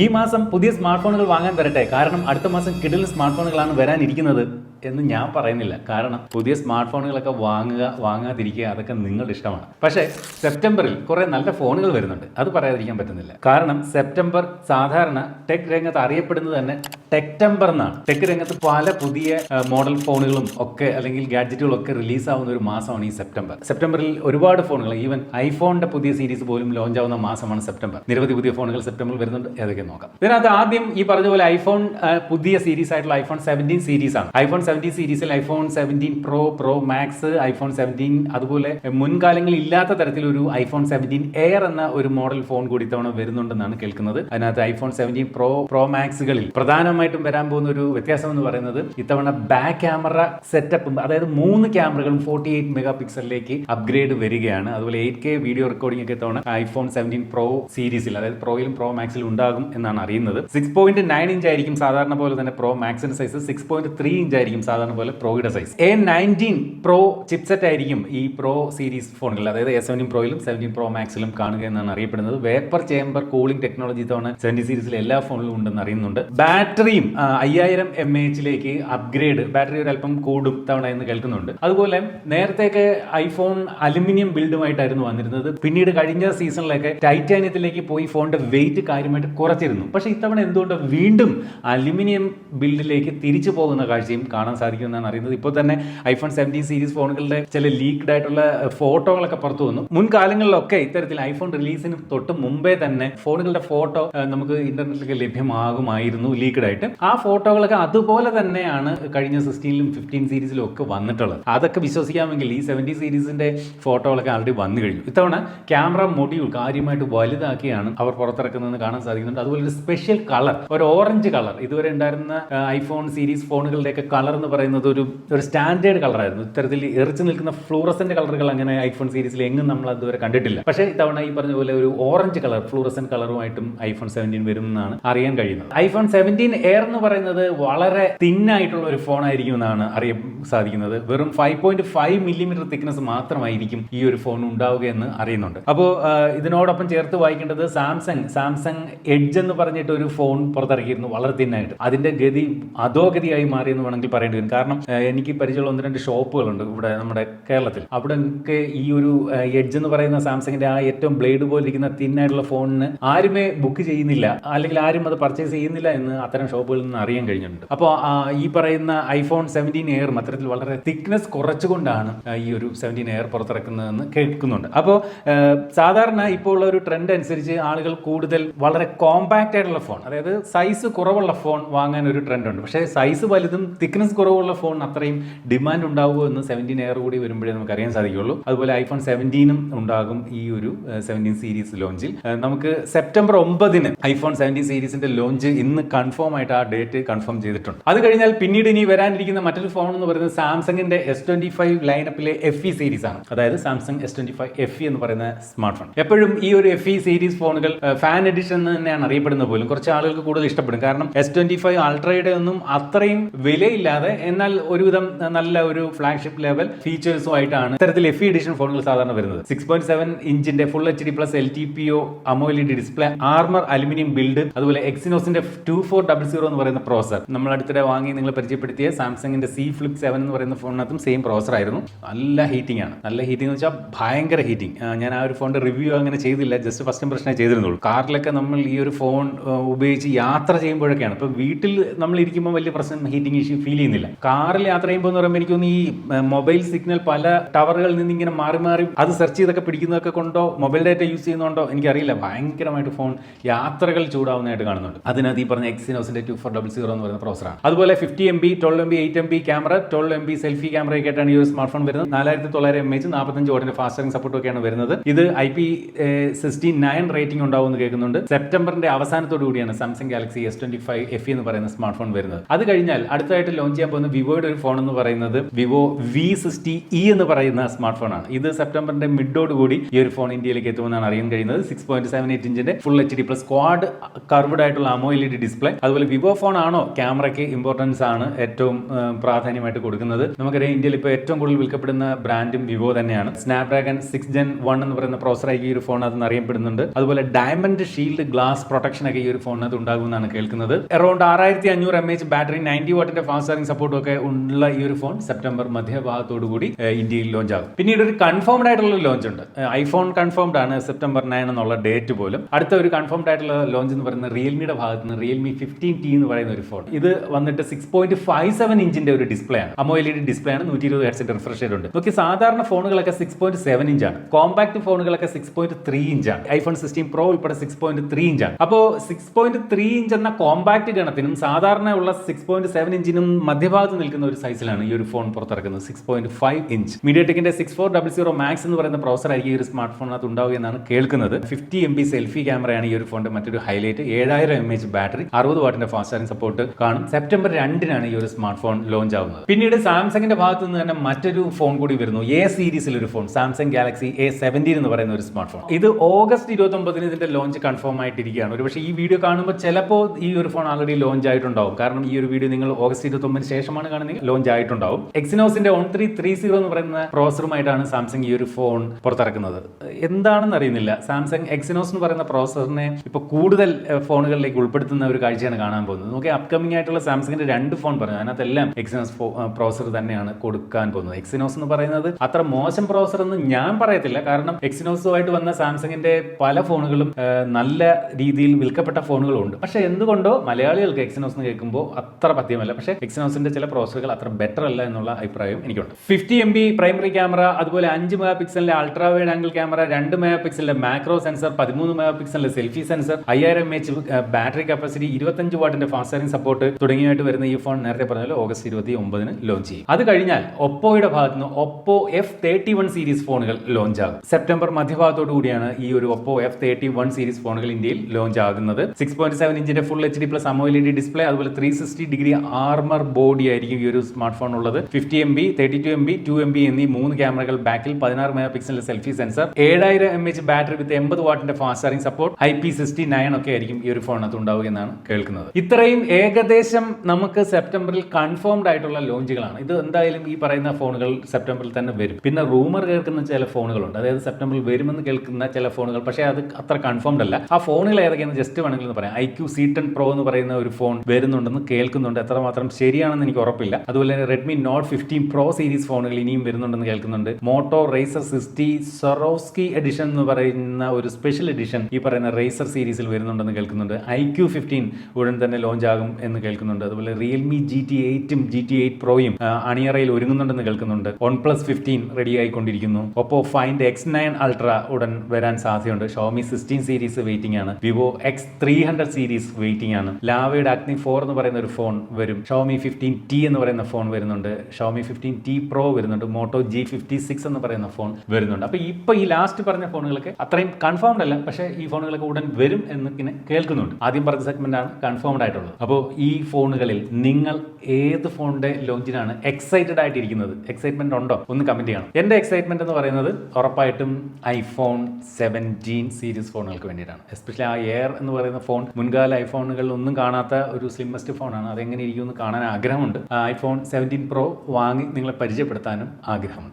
ഈ മാസം പുതിയ സ്മാർട്ട് ഫോണുകൾ വാങ്ങാൻ വരട്ടെ. കാരണം അടുത്ത മാസം കിടിലൻ സ്മാർട്ട് ഫോണുകളാണ് വരാനിരിക്കുന്നത്. എന്ന് ഞാൻ പറയുന്നില്ല. കാരണം പുതിയ സ്മാർട്ട് ഫോണുകളൊക്കെ വാങ്ങുക വാങ്ങാതിരിക്കുക അതൊക്കെ നിങ്ങളുടെ ഇഷ്ടമാണ്. പക്ഷേ സെപ്റ്റംബറിൽ കുറേ നല്ല ഫോണുകൾ വരുന്നുണ്ട്. അത് പറയാതിരിക്കാൻ പറ്റുന്നില്ല. കാരണം സെപ്റ്റംബർ സാധാരണ ടെക് രംഗത്ത് അറിയപ്പെടുന്നത് തന്നെ ടെക്ടംബർ എന്നാണ്. ടെക് രംഗത്ത് പല പുതിയ മോഡൽ ഫോണുകളും ഒക്കെ അല്ലെങ്കിൽ ഗാഡ്ജറ്റുകളും ഒക്കെ റിലീസ് ആവുന്ന ഒരു മാസമാണ് ഈ സെപ്റ്റംബർ. സെപ്റ്റംബറിൽ ഒരുപാട് ഫോണുകൾ ഈവൻ ഐഫോണിന്റെ പുതിയ സീരീസ് പോലും ലോഞ്ച് ആവുന്ന മാസമാണ് സെപ്റ്റംബർ. നിരവധി പുതിയ ഫോണുകൾ സെപ്റ്റംബറിൽ വരുന്നുണ്ട്. ഏതൊക്കെ നോക്കാം. ഇതിനകത്ത് ആദ്യം ഈ പറഞ്ഞ പോലെ ഐഫോൺ പുതിയ സീരീസ് ആയിട്ടുള്ള ഐഫോൺ സെവന്റീൻ സീരീസ് ആണ് ഐഫോൺ സെവന്റീൻ സീരീസിൽ iPhone seventeen pro pro max iPhone seventeen അതുപോലെ മുൻകാലങ്ങളിൽ ഇല്ലാത്ത തരത്തിലൊരു ഐഫോൺ സെവന്റീൻ എയർ എന്ന ഒരു മോഡൽ ഫോൺ കൂടി ഇത്തവണ വരുന്നുണ്ടെന്നാണ് കേൾക്കുന്നത്. അതിനകത്ത് ഐഫോൺ സെവന്റീൻ പ്രോ പ്രോ മാക്സുകളിൽ പ്രധാനമായിട്ടും വരാൻ പോകുന്ന ഒരു വ്യത്യാസം എന്ന് പറയുന്നത് ഇത്തവണ ബാക്ക് ക്യാമറ സെറ്റപ്പ് അതായത് മൂന്ന് ക്യാമറകളും ഫോർട്ടി എയ്റ്റ് മെഗാ പിക്സലിലേക്ക് അപ്ഗ്രേഡ് വരികയാണ്. അതുപോലെ എയ്റ്റ് കെ വീഡിയോ റെക്കോർഡിംഗ് ഒക്കെ ഇത്തവണ ഐഫോൺ സെവന്റീൻ പ്രോ സീരീസിൽ അതായത് പ്രോയിലും പ്രോ മാക്സിലും ഉണ്ടാകും എന്നാണ് അറിയുന്നത്. സിക്സ് പോയിന്റ് നയൻ ഇഞ്ച് ആയിരിക്കും സാധാരണ പോലെ തന്നെ pro മാക്സിന്റെ size six point three inch ആയിരിക്കും സാധാരണ പോലെ പ്രോയുടെ size A nineteen pro chipset ആയിരിക്കും ഈ പ്രോ സീരീസ് ഫോണുകളിൽ അതായത് എ സെവന്റീൻ പ്രോയിലും സെവന്റീൻ പ്രോ മാക്സിലും കാണുക എന്നാണ് അറിയപ്പെടുന്നത്. വേപ്പർ ചേംബർ കൂളിംഗ് ടെക്നോളജി തവണ സെവന്റി സീരീസിലെ എല്ലാ ഫോണിലും ഉണ്ടെന്ന് അറിയുന്നുണ്ട്. ബാറ്ററിയും അയ്യായിരം എം എച്ചിലേക്ക് അപ്ഗ്രേഡ് ബാറ്ററി ഒരു അല്പം കൂടും തവണ എന്ന് കേൾക്കുന്നുണ്ട്. അതുപോലെ നേരത്തെയൊക്കെ ഐഫോൺ അലുമിനിയം ബിൽഡുമായിട്ടായിരുന്നു വന്നിരുന്നത്. പിന്നീട് കഴിഞ്ഞ സീസണിലൊക്കെ ടൈറ്റാനിയത്തിലേക്ക് പോയി ഫോണിന്റെ വെയിറ്റ് കാര്യമായിട്ട് കുറച്ചിരുന്നു. പക്ഷേ ഇത്തവണ എന്തുകൊണ്ട് വീണ്ടും അലുമിനിയം ബിൽഡിലേക്ക് തിരിച്ചു പോകുന്ന കാഴ്ചയും കാണാൻ സാധിക്കുമെന്നാണ് അറിയുന്നത്. ഇപ്പോൾ തന്നെ ഐഫോൺ സെവന്റീൻ സീരീസ് ഫോണുകളുടെ ചില ലീക്ഡ് ആയിട്ടുള്ള ഫോട്ടോകളൊക്കെ പുറത്തു വന്നു. മുൻകാലങ്ങളിലൊക്കെ ഇത്തരത്തിൽ ഐഫോൺ റിലീസിന് തൊട്ട് മുമ്പേ തന്നെ ഫോണുകളുടെ ഫോട്ടോ നമുക്ക് ഇന്റർനെറ്റിലൊക്കെ ലഭ്യമാകുമായിരുന്നു ലീക്ഡ് ആയിട്ട്. ആ ഫോട്ടോകളൊക്കെ അതുപോലെ തന്നെയാണ് കഴിഞ്ഞ സിക്സ്റ്റീനിലും ഫിഫ്റ്റീൻ സീരീസിലും ഒക്കെ വന്നിട്ടുള്ളത്. അതൊക്കെ വിശ്വസിക്കാമെങ്കിൽ ഈ സെവന്റി സീരീസിന്റെ ഫോട്ടോകളൊക്കെ ആൾറെഡി വന്നു കഴിഞ്ഞു. ഇത്തവണ ക്യാമറ മൊഡ്യൂൾ കാര്യമായിട്ട് വലുതാക്കിയാണ് അവർ പുറത്തിറക്കുന്നതെന്ന് കാണാൻ സാധിക്കുന്നുണ്ട്. അതുപോലെ ഒരു സ്പെഷ്യൽ കളർ ഒരു ഓറഞ്ച് കളർ ഇതുവരെ ഉണ്ടായിരുന്ന ഐഫോൺ സീരീസ് ഫോണുകളുടെയൊക്കെ കളർ എന്ന് പറയുന്നത് ഒരു ഒരു സ്റ്റാൻഡേർഡ് കളറായിരുന്നു. ഇത്തരത്തിൽ എറിച്ചു നിൽക്കുന്ന ഫ്ലൂറസന്റ് കളറുകൾ അങ്ങനെ ഐഫോൺ സീരീസിൽ എങ്ങും നമ്മൾ അതുവരെ കണ്ടിട്ടില്ല. പക്ഷേ ഇത്തവണ ഈ പറഞ്ഞ പോലെ ഒരു ഓറഞ്ച് കളർ ഫ്ലൂറസന്റ് കളറുമായിട്ടും ഐഫോൺ സെവന്റീൻ വരും എന്നാണ് അറിയാൻ കഴിയുന്നത്. ഐഫോൺ സെവന്റീൻ എയർ എന്ന് പറയുന്നത് വളരെ തിന്നായിട്ടുള്ള ഒരു ഫോൺ ആയിരിക്കും എന്നാണ് അറിയാൻ സാധിക്കുന്നത്. വെറും five point five millimetre thickness മാത്രമായിരിക്കും ഈ ഒരു ഫോൺ ഉണ്ടാവുക എന്ന് അറിയുന്നുണ്ട്. അപ്പോൾ ഇതിനോടൊപ്പം ചേർത്ത് വായിക്കേണ്ടത് സാംസങ്. സാംസങ് എഡ്ജ് എന്ന് പറഞ്ഞിട്ട് ഒരു ഫോൺ പുറത്തിറക്കിയിരുന്നു വളരെ തിന്നായിട്ട്. അതിന്റെ ഗതി അധോഗതിയായി മാറിയെന്ന് വേണമെങ്കിൽ പറയേണ്ടി വരും കാരണം എനിക്ക് പരിചയമുള്ള ഒന്ന് രണ്ട് ഷോപ്പുകളുണ്ട് ഇവിടെ നമ്മുടെ കേരളത്തിൽ. അവിടെ ഒക്കെ ഈ ഒരു എഡ്ജ് എന്ന് പറയുന്ന സാംസങ്ങിന്റെ ആ ഏറ്റവും ബ്ലേഡ് പോലെ ഇരിക്കുന്ന തിന്നായിട്ടുള്ള ഫോണിന് ആരുമേ ബുക്ക് ചെയ്യുന്നില്ല. അല്ലെങ്കിൽ ആരും അത് പർച്ചേസ് ചെയ്യുന്നില്ല എന്ന് അത്തരം ഷോപ്പുകളിൽ നിന്ന് അറിയാൻ കഴിഞ്ഞിട്ടുണ്ട്. അപ്പോൾ ഈ പറയുന്ന ഐഫോൺ സെവന്റീൻ എയറും അത്തരത്തിൽ വളരെ തിക്നെസ് കുറച്ചുകൊണ്ടാണ് ഈ ഒരു സെവന്റീൻ എയർ പുറത്തിറക്കുന്നതെന്ന് കേൾക്കുന്നുണ്ട്. അപ്പോൾ സാധാരണ ഇപ്പോൾ ഉള്ള ഒരു ട്രെൻഡ് അനുസരിച്ച് ആളുകൾ കൂടുതൽ വളരെ കോമ്പാക്റ്റ് ആയിട്ടുള്ള ഫോൺ അതായത് സൈസ് കുറവുള്ള ഫോൺ വാങ്ങാൻ ഒരു ട്രെൻഡ് ഉണ്ട്. പക്ഷേ സൈസ് വലുതും തിക്നെസ് കുറവുള്ള ഫോൺ അത്രയും ഡിമാൻഡ് ഉണ്ടാവുമോ എന്ന് സെവന്റീൻ എയർ കൂടി വരുമ്പോഴേ നമുക്ക് അറിയാൻ സാധിക്കുള്ളൂ അതുപോലെ ഐഫോൺ സെവന്റീനും ഉണ്ടാകും ഈ ഒരു സെവന്റീൻ സീരീസ് ലോഞ്ചിൽ നമുക്ക് സെപ്റ്റംബർ ഒമ്പതിന് ഐഫോൺ സെവന്റീൻ സീരീസിന്റെ ലോഞ്ച് ഇന്ന് കൺഫേം ആയിട്ട് ആ ഡേറ്റ് കൺഫേം ചെയ്തിട്ടുണ്ട്. അത് കഴിഞ്ഞാൽ പിന്നീട് ഇനി വരാനിരിക്കുന്ന മറ്റൊരു ഫോൺ എന്ന് പറയുന്നത് സാംസങ്ങിന്റെ എസ് ട്വന്റി ഫൈവ് ലൈനപ്പിലെ എഫ് ഇ സീരീസ് ആണ്. അതായത് Samsung S twenty five F E എന്ന് പറയുന്ന സ്മാർട്ട് ഫോൺ എപ്പോഴും ഈ ഒരു എഫ് ഇ സീരീസ് ഫോണുകൾ ഫാൻ എഡിഷൻ എന്ന് തന്നെയാണ് അറിയപ്പെടുന്നത് പോലും. കുറച്ച് ആളുകൾക്ക് കൂടുതൽ ഇഷ്ടപ്പെടും. കാരണം എസ് ട്വന്റി ഫൈവ് അൾട്രയുടെ ഒന്നും അത്രയും വിലയില്ലാതെ എന്നാൽ ഒരുവിധം നല്ല ഒരു ഫ്ലാഗ്ഷിപ്പ് ലെവൽ ഫീച്ചേഴ്സും ആയിട്ടാണ് ഇത്തരത്തിൽ എഫ് എഡിഷൻ ഫോണുകൾ സാധാരണ വരുന്നത്. Six point seven ഇഞ്ചിന്റെ full H D plus L T P O AMOLED display armour aluminium build അതുപോലെ എക്സിനോസിന്റെ ടു ഫോർ ഡബിൾ സീറോ എന്ന് പറയുന്ന പ്രോസർ നമ്മൾ അടുത്തിടെ വാങ്ങി നിങ്ങൾ പരിചയപ്പെടുത്തിയ സാംസങ്ങിന്റെ സി ഫ്ലിപ്പ് സെവൻ എന്ന് പറയുന്ന ഫോണിനകത്തും സെയിം പ്രോസർ ആയിരുന്നു. നല്ല ഹീറ്റിംഗ് ആണ്. നല്ല ഹീറ്റിംഗ് എന്ന് വെച്ചാൽ ഭയങ്കര ഹീറ്റിംഗ് ഞാൻ ആ ഒരു ഫോണിന്റെ റിവ്യൂ അങ്ങനെ ചെയ്തില്ല. ജസ്റ്റ് ഫസ്റ്റ് ഇംപ്രഷനെ ചെയ്തിരുന്നുള്ളൂ. കാറിലൊക്കെ നമ്മൾ ഈ ഒരു ഫോൺ ഉപയോഗിച്ച് യാത്ര ചെയ്യുമ്പോഴൊക്കെയാണ്. ഇപ്പൊ വീട്ടിൽ നമ്മൾ ഇരിക്കുമ്പോൾ വലിയ പ്രശ്നം ഹീറ്റിംഗ് ഇഷ്യൂ ഫീൽ ചെയ്യുന്നില്ല. കാറിൽ യാത്ര ചെയ്യുമ്പോൾ എന്ന് പറയുമ്പോൾ എനിക്ക് ഈ മൊബൈൽ സിഗ്നൽ പല ടവറുകളിൽ നിന്ന് ഇങ്ങനെ മാറി മാറി അത് സെർച്ച് ചെയ്തൊക്കെ പിടിക്കുന്നതൊക്കെ കൊണ്ടോ മൊബൈൽ ഡാറ്റ യൂസ് ചെയ്യുന്നതുകൊണ്ടോ എനിക്കറിയില്ല. ഭയങ്കരമായിട്ട് ഫോൺ യാത്രകൾ ചൂടാവുന്നതായിട്ട് കാണുന്നുണ്ട്. അതിനകത്ത് ഈ പറഞ്ഞ എക്സിനോസിന്റെ ടു ഫോർ ഡബിൾ സീറോ എന്ന് പറയുന്ന പ്രോസറാണ് അതുപോലെ fifty M B twelve M B eight M B camera twelve M B selfie ക്യാമറയൊക്കെ ആയിട്ടാണ് ഈ ഒരു സ്മാർട്ട് ഫോൺ വരുന്നത്. നാലായിരത്തി തൊള്ളായിരം എം എച്ച് നാൽപ്പത്തഞ്ച് ഓടിന്റെ ഫാസ്റ്റ് ചാർജിംഗ് സപ്പോർട്ടും ഒക്കെയാണ് വരുന്നത്. ഇത് I P sixty nine rating ഉണ്ടാവുമെന്ന് കേൾക്കുന്നുണ്ട്. സെപ്റ്റംബറിന്റെ അവസാനത്തോടു കൂടിയാണ് Samsung Galaxy S twenty five F എന്ന് പറയുന്ന സ്മാർട്ട് ഫോൺ വരുന്നത്. അത് കഴിഞ്ഞാൽ അടുത്തായിട്ട് ലോഞ്ച് ചെയ്യാൻ പോകുന്ന വിവോയുടെ ഒരു ഫോൺ എന്ന് പറയുന്നത് വിവോ വി സിക്സ്റ്റി ഇ എന്ന് പറയുന്ന സ്മാർട്ട് ഫോണാണ് ഇത് സെപ്റ്റംബറിന്റെ മിഡോട് കൂടി ഈ ഒരു ഫോൺ ഇന്ത്യയിലേക്ക് എത്തുമെന്നാണ് അറിയാൻ കഴിയുന്നത്. Six point seven eight ഇഞ്ചിന്റെ full H D plus quad curved ആയിട്ടുള്ള അമോ എൽ ഇ ഡി ഡിസ്പ്ലേ അതുപോലെ വിവോ ഫോൺ ആണോ? ക്യാമറയ്ക്ക് ഇമ്പോർട്ടൻസ് ആണ് ഏറ്റവും പ്രാധാന്യമായിട്ട് കൊടുക്കുന്നത്. നമുക്കറിയാം ഇന്ത്യയിൽ ഇപ്പോൾ ഏറ്റവും കൂടുതൽ വിൽക്കപ്പെടുന്ന ബ്രാൻഡും വിവോ തന്നെയാണ്. സ്നാപ്ഡ്രാഗൺ സിക്സ് ജെൻ വൺ എന്ന് പറയുന്ന പ്രോസറായി ഈ ഒരു ഫോൺ അതെന്ന് അറിയപ്പെടുന്നുണ്ട്. അതുപോലെ ഡയമണ്ട് ഷീൽഡ് ഗ്ലാസ് പ്രൊട്ടക്ഷൻ ഒക്കെ ഈ ഒരു ഫോണിനകത്ത് ഉണ്ടാകുമെന്നാണ് കേൾക്കുന്നത്. അറൌണ്ട് ആറായിരത്തി അഞ്ഞൂറ് എം എച്ച് ബാറ്ററി നയന്റി വാട്ടിന്റെ ഫാസ്റ്റ് ചാർജിംഗ് സപ്പോർട്ടും ഒക്കെ ഉള്ള ഈ ഒരു ഫോൺ സെപ്റ്റംബർ മധ്യഭാഗത്തോടു കൂടി ഇന്ത്യയിൽ ലോഞ്ച് ആകും. പിന്നീട് ഒരു കൺഫേംഡ് ആയിട്ടുള്ള ലോഞ്ച് ഉണ്ട്. ഐഫോൺ കൺഫേംഡ് ആണ് സെപ്റ്റംബർ നയൻ എന്നുള്ള ഡേറ്റ് പോലും. അടുത്ത ഒരു കൺഫേംഡ് ആയിട്ടുള്ള ലോഞ്ച് എന്ന് പറയുന്നത് റിയൽമിയുടെ ഭാഗത്ത് നിന്ന് റിയൽമി ഫിഫ്റ്റീൻ ടി എന്ന് പറയുന്ന ഒരു ഫോൺ ഇത് വന്നിട്ട് സിക്സ് പോയിന്റ് ഫൈവ് സെവൻ ഇഞ്ചിന്റെ ഒരു ഡിസ്പ്ലേ ആണ്. അമോ എൽ ഇ ഡി ഡിസ്പ്ലേ ആണ്. നൂറ്റി ഇരുപത് ഹെഡ്സെറ്റ് റിഫ്രഷ് ഉണ്ട് നോക്കി സാധാരണ ഫോണുകളൊക്കെ സിക്സ് പോയിന്റ് സെവൻ ഇഞ്ചാണ്. കോമ്പാക്ട് ഫോണുകളൊക്കെ സിക്സ് പോയിന്റ് ത്രീ ഇഞ്ചാണ്. ഐഫോൺ സിക്സ്റ്റീൻ പ്രോ ഉൾപ്പെടെ സിക്സ് പോയിന്റ് ത്രീ ഇഞ്ചാണ്. അപ്പോൾ സിക്സ് പോയിന്റ് ത്രീ ഇഞ്ച് എന്ന കോമ്പാക്ട് ഗണത്തിനും സാധാരണ ഉള്ള സിക്സ് പോയിന്റ് സെവൻ ഇഞ്ചിനും മധ്യഭാഗത്ത് നിൽക്കുന്ന ഒരു സൈസിലാണ് ഈ ഒരു phone പുറത്തിറക്കുന്നത്. Six point five inch media ടെക്കിന്റെ six four double zero max എന്ന് പറയുന്ന പ്രോസർ ആയിരിക്കും ഈ ഒരു സ്മാർട്ട് ഫോണിനകത്ത് ഉണ്ടാവുക എന്നാണ് കേൾക്കുന്നത്. ഫിഫ്റ്റി എം ബി സെൽഫി ക്യാമറയാണ് ഈ ഒരു ഫോണിന്റെ മറ്റൊരു ഹൈലൈറ്റ് ഏഴായിരം എം എച്ച് ബാറ്ററി അറുപത് വാട്ടിന്റെ ഫാസ്റ്റ് ചാർജിംഗ് സപ്പോർട്ട് കാണും. സെപ്റ്റംബർ രണ്ടിനാണ് ഈ ഒരു സ്മാർട്ട് ഫോൺ ലോഞ്ച് ആവുന്നത്. പിന്നീട് സാംസങ്ങിന്റെ ഭാഗത്ത് നിന്ന് തന്നെ മറ്റൊരു ഫോൺ കൂടി വരുന്നു. എ സീരീസിൽ ഒരു phone Samsung Galaxy A seventeen എന്ന് പറയുന്ന ഒരു സ്മാർട്ട് ഫോൺ ഇത് ഓഗസ്റ്റ് ഇരുപത്തി ഒമ്പതിന് ഇതിന്റെ ലോഞ്ച് കൺഫേം ആയിട്ടിരിക്കുകയാണ്. ഒരു പക്ഷേ ഈ വീഡിയോ കാണുമ്പോൾ ചിലപ്പോൾ ഈ ഒരു ഫോൺ ആൾറെഡി ലോഞ്ച് ആയിട്ടുണ്ടാവും. കാരണം ഈ ഒരു വീഡിയോ നിങ്ങൾ ഓഗസ്റ്റ് ഇരുപത്തി ഒമ്പതിന് ശേഷമാണ് കാണുന്നത്. ലോഞ്ച് ആയിട്ടുണ്ടാവും. എക്സിനോസിന്റെ ഓൺ ത്രീ ത്രീ സീറോ എന്ന് പറയുന്ന പ്രോസറുമായിട്ടാണ് സാംസങ് ഈ ഒരു ഫോൺ പുറത്തിറക്കുന്നത്. എന്താണെന്ന് അറിയുന്നില്ല. സാംസങ് എക്സിനോസ് എന്ന് പറയുന്ന പ്രോസറിനെ ഇപ്പൊ കൂടുതൽ ഫോണുകളിലേക്ക് ഉൾപ്പെടുത്തുന്ന ഒരു കാഴ്ചയാണ് കാണാൻ പോകുന്നത്. നോക്കി അപ്കമിംഗ് ആയിട്ടുള്ള സാംസങ്ങിന്റെ രണ്ട് ഫോൺ പറഞ്ഞു അതിനകത്തെല്ലാം എക്സിനോസ് പ്രോസർ തന്നെയാണ് കൊടുക്കാൻ പോകുന്നത്. എക്സിനോസ് എന്ന് പറയുന്നത് അത്ര മോശം പ്രോസർ എന്ന് ഞാൻ പറയത്തില്ല. കാരണം എക്സിനോസുമായിട്ട് വന്ന സാംസങ്ങിന്റെ പല ഫോണുകളും നല്ല രീതിയിൽ വിൽക്കപ്പെട്ട ഫോണുകളുണ്ട് പക്ഷെ എന്തുകൊണ്ടോ മലയാളികൾക്ക് എക്സിനോസ് എന്ന് കേൾക്കുമ്പോൾ അത്ര പഥ്യമല്ല. പക്ഷേ എക്സിനോസിന്റെ ചില പ്രോസസ്സുകൾ അത്ര ബെറ്റർ അല്ല എന്നുള്ള അഭിപ്രായം എനിക്കുണ്ട്. Fifty M B primary camera അതുപോലെ അഞ്ച് മെഗാ പിക്സലിന്റെ അൾട്രാ വൈഡ് ആംഗിൾ ക്യാമറ രണ്ട് മെഗാ പിക്സലിന്റെ മാക്രോ സെൻസർ പതിമൂന്ന് മെഗാ പിക്സലിന്റെ സെൽഫി സെൻസർ അയ്യായിരം എം എച്ച് ബാറ്ററി കപ്പാസിറ്റി ഇരുപത്തഞ്ച് വാട്ടിന്റെ ഫാസ്റ്റ് ചാർജിംഗ് സപ്പോർട്ട് തുടങ്ങിയായിട്ട് വരുന്ന ഈ ഫോൺ നേരത്തെ പറഞ്ഞാൽ ഓഗസ്റ്റ് ഇരുപത്തി ഒമ്പതിന് ലോഞ്ച് ചെയ്യും. അത് കഴിഞ്ഞാൽ ഒപ്പോയുടെ ഭാഗത്ത് നിന്ന് Oppo F thirty one series ഫോണുകൾ ലോഞ്ച് ആകും. സെപ്റ്റംബർ മധ്യഭാഗത്തോടു കൂടിയാണ് ഈ ഒരു Oppo F thirty one series ഫോണുകൾ ഇന്ത്യയിൽ ലോഞ്ച് ആകുന്നത്. സിക്സ് പോയിന്റ് സെവൻ ഇഞ്ചിന്റെ ഫുൾ എച്ച് ഡി പ്ലസ് അമോയിലിറ്റി ഡിസ്പ്ലേ അതുപോലെ ത്രീ സിക്സ്റ്റി ഡിഗ്രി ആർമർ ആയിരിക്കും ഈ ഒരു സ്മാർട്ട് ഫോൺ ഉള്ളത്. Fifty M B thirty two M B two M B എന്നീ മൂന്ന് ക്യാമറകൾ ബാക്കിൽ പതിനാറ് മെഗാ പിക്സലിന്റെ സെൽഫി സെൻസർ ഏഴായിരം എം എച്ച് ബാറ്ററി വിത്ത് എൺപത് വാട്ടിന്റെ fast charging support I P sixty nine ഒക്കെ ആയിരിക്കും ഈ ഒരു ഫോണിനകത്ത് ഉണ്ടാവുക എന്നാണ് കേൾക്കുന്നത്. ഇത്രയും ഏകദേശം നമുക്ക് സെപ്റ്റംബറിൽ കൺഫേംഡ് ആയിട്ടുള്ള ലോഞ്ചുകളാണ് ഇത് എന്തായാലും ഈ പറയുന്ന ഫോണുകൾ സെപ്റ്റംബറിൽ തന്നെ വരും. പിന്നെ റൂമർ കേൾക്കുന്ന ചില ഫോണുകളുണ്ട്. അതായത് സെപ്റ്റംബറിൽ വരുമെന്ന് കേൾക്കുന്ന ചില ഫോണുകൾ പക്ഷേ അത് അത്ര കൺഫേംഡ് അല്ല. ആ ഫോണുകൾ ഏതൊക്കെയാണ് ജസ്റ്റ് വേണമെങ്കിൽ പറയാം. I Q C ten pro എന്ന് പറയുന്ന ഒരു ഫോൺ വരുന്നുണ്ടെന്ന് കേൾക്കുന്നുണ്ട്. എത്രമാത്രം ശരിയാണെന്ന് എനിക്ക് ഉറപ്പില്ല. അതുപോലെ തന്നെ Redmi note fifteen pro series ഫോണുകൾ ഇനിയും വരുന്നുണ്ടെന്ന് കേൾക്കുന്നുണ്ട്. Moto Razr sixty Swarovski edition എന്ന് പറയുന്ന ഒരു സ്പെഷ്യൽ എഡിഷൻ ഈ പറയുന്ന റേസർ സീരീസിൽ വരുന്നുണ്ടെന്ന് കേൾക്കുന്നുണ്ട്. ഐ ക്യു ഫിഫ്റ്റീൻ ഉടൻ തന്നെ ലോഞ്ച് ആകും എന്ന് കേൾക്കുന്നുണ്ട്. അതുപോലെ റിയൽമി ജി ടി എയ്റ്റും ജി ടി എയ്റ്റ് പ്രോയും അണിയറയിൽ ഒരുങ്ങുന്നുണ്ടെന്ന് കേൾക്കുന്നുണ്ട്. One plus fifteen ready ആയിക്കൊണ്ടിരിക്കുന്നു. Oppo find X nine ultra ഉടൻ വരാൻ സാധ്യതയുണ്ട്. ഷോമി സിക്സ്റ്റീൻ സീരീസ് വെയിറ്റിംഗ് ആണ്. Vivo X three hundred series waiting ആണ്. ലാവയുടെ അഗ്നി ഫോർ എന്ന് പറയുന്ന ഒരു ഫോൺ വരും. ഷോമി ഫിഫ്റ്റീൻ ടി എന്ന് പറയുന്ന ഫോൺ വരുന്നുണ്ട്. ഷോമി ഫിഫ്റ്റീൻ ടി പ്രോ വരുന്നുണ്ട്. മോട്ടോ ജി ഫിഫ്റ്റി സിക്സ് എന്ന് പറയുന്ന ഫോൺ വരുന്നുണ്ട്. അപ്പോൾ ഇപ്പോൾ ഈ ലാസ്റ്റ് പറഞ്ഞ ഫോണുകളൊക്കെ അത്രയും കൺഫേംഡ് അല്ല പക്ഷേ ഈ ഫോണുകളൊക്കെ ഉടൻ വരും എന്ന് ഇങ്ങനെ കേൾക്കുന്നുണ്ട്. ആദ്യം പറഞ്ഞ സെഗ്മെന്റ് ആണ് കൺഫേംഡ് ആയിട്ടുള്ളത്. അപ്പോൾ ഈ ഫോണുകളിൽ നിങ്ങൾ ഏത് ഫോണിന്റെ ലോഞ്ചിനാണ് എക്സൈറ്റഡ് ആയിട്ടിരിക്കുന്നത്? എക്സൈറ്റ്മെന്റ് ഉണ്ടോ? ഒന്ന് കമന്റ് ചെയ്യണം. എന്റെ എക്സൈറ്റ്മെന്റ് എന്ന് പറയുന്നത് ഉറപ്പായിട്ടും ഐഫോൺ സെവന്റീൻ സീരീസ് ഫോണുകൾക്ക് വേണ്ടിയിട്ടാണ്. എസ്പെഷ്യലി ആ എയർ എന്ന് പറയുന്ന ഫോൺ മുൻകാല ഐഫോണുകളിൽ ഒന്നും കാണാത്ത ഒരു സ്ലിമ്മസ്റ്റ് ഫോണാണ് അതെങ്ങനെ ഇരിക്കുമെന്ന് കാണാൻ ആഗ്രഹമുണ്ട്. ഐഫോൺ സെവന്റീൻ പ്രോ വാങ്ങി നിങ്ങളെ പരിചയപ്പെടുത്താനും ആഗ്രഹമുണ്ട്.